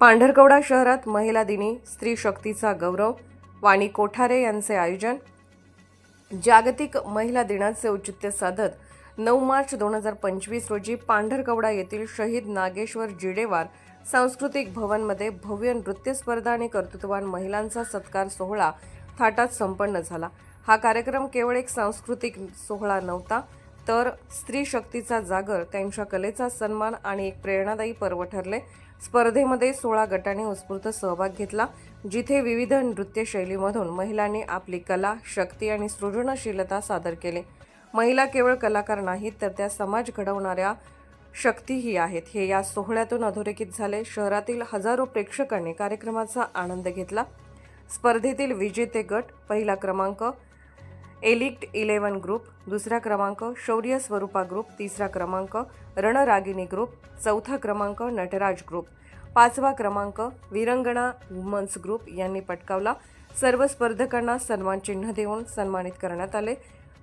पांढरकवडा शहरात महिला दिनी स्त्री शक्तीचा गौरव वाणी कोठारे यांचे आयोजन. जागतिक महिला दिनाचे औचित्य साधत नऊ मार्च दोन हजार पंचवीस रोजी पांढरकवडा येथील शहीद नागेश्वर जिडेवार सांस्कृतिक भवनमध्ये भव्य नृत्य स्पर्धा आणि कर्तृत्ववान महिलांचा सत्कार सोहळा थाटात संपन्न झाला. हा कार्यक्रम केवळ एक सांस्कृतिक सोहळा नव्हता तर स्त्री शक्तीचा जागर त्यांच्या कलेचा सन्मान आणि एक प्रेरणादायी पर्व ठरले. स्पर्धेमध्ये सोळा गटांनी उत्स्फूर्त सहभाग घेतला जिथे विविध नृत्यशैलीमधून महिलांनी आपली कला शक्ती आणि सृजनशीलता सादर केले. महिला केवळ कलाकार नाहीत तर त्या समाज घडवणाऱ्या शक्तीही आहेत. हे या सोहळ्यातून अधोरेखित झाले. शहरातील हजारो प्रेक्षकांनी कार्यक्रमाचा आनंद घेतला. स्पर्धेतील विजेते गट पहिला क्रमांक एलिक्ट इलेवन ग्रुप दुसरा क्रमांक शौर्य स्वरूपा ग्रुप तिसरा क्रमांक रणरागिनी ग्रुप चौथा क्रमांक नटराज ग्रुप. पाचवा क्रमांक विरंगणा वुमन्स ग्रुप यांनी पटकावला. सर्व स्पर्धकांना सन्मान चिन्ह देऊन सन्मानित करण्यात आले.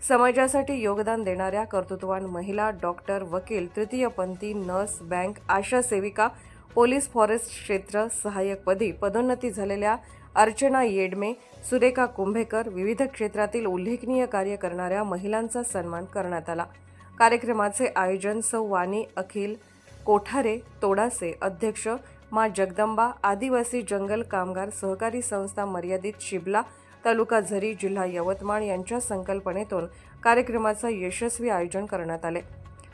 समाजासाठी योगदान देणाऱ्या कर्तृत्ववान महिला डॉक्टर वकील तृतीयपंथी नर्स बँक आशा सेविका पोलीस फॉरेस्ट क्षेत्र सहाय्यकपदी पदोन्नती झालेल्या अर्चना येडमे सुरेखा कुंभेकर विविध क्षेत्रातील उल्लेखनीय कार्य करणाऱ्या महिलांचा सन्मान करण्यात आला. कार्यक्रमाचे आयोजन सौ वाणी अखिल कोठारे तोडासे अध्यक्ष मा जगदंबा आदिवासी जंगल कामगार सहकारी संस्था मर्यादित शिबला तालुका झरी जिल्हा यवतमाळ यांच्या संकल्पनेतून कार्यक्रमाचं यशस्वी आयोजन करण्यात आले.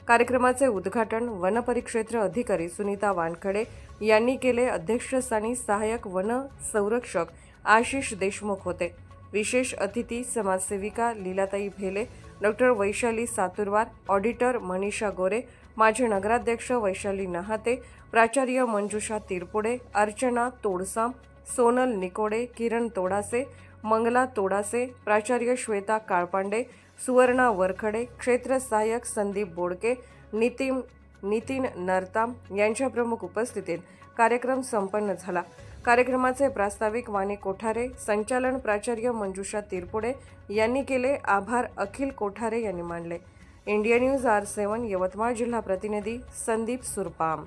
कार्यक्रमाचे उद्घाटन वनपरिक्षेत्र अधिकारी सुनीता वानखडे यांनी केले. अध्यक्षस्थानी सहाय्यक वन संरक्षक आशिष देशमुख होते. विशेष अतिथी समाजसेविका लीलाताई भेले डॉक्टर वैशाली सातुरवार ऑडिटर मनीषा गोरे माजी नगराध्यक्ष वैशाली नहाते प्राचार्य मंजुषा तिरपुडे अर्चना तोडसाम सोनल निकोडे किरण तोडासे मंगला तोडासे प्राचार्य श्वेता काळपांडे सुवर्णा वरखडे क्षेत्र सहाय्यक संदीप बोडके नितीन नितीन नरताम यांच्या प्रमुख उपस्थितीत कार्यक्रम संपन्न झाला. कार्यक्रमाचे प्रास्ताविक वाणी कोठारे संचालन प्राचार्य मंजुषा तिरपुडे यांनी केले आभार अखिल कोठारे यांनी मानले. India news R seven Yavatmal जिल्हा प्रतिनिधी संदीप सुरपाम.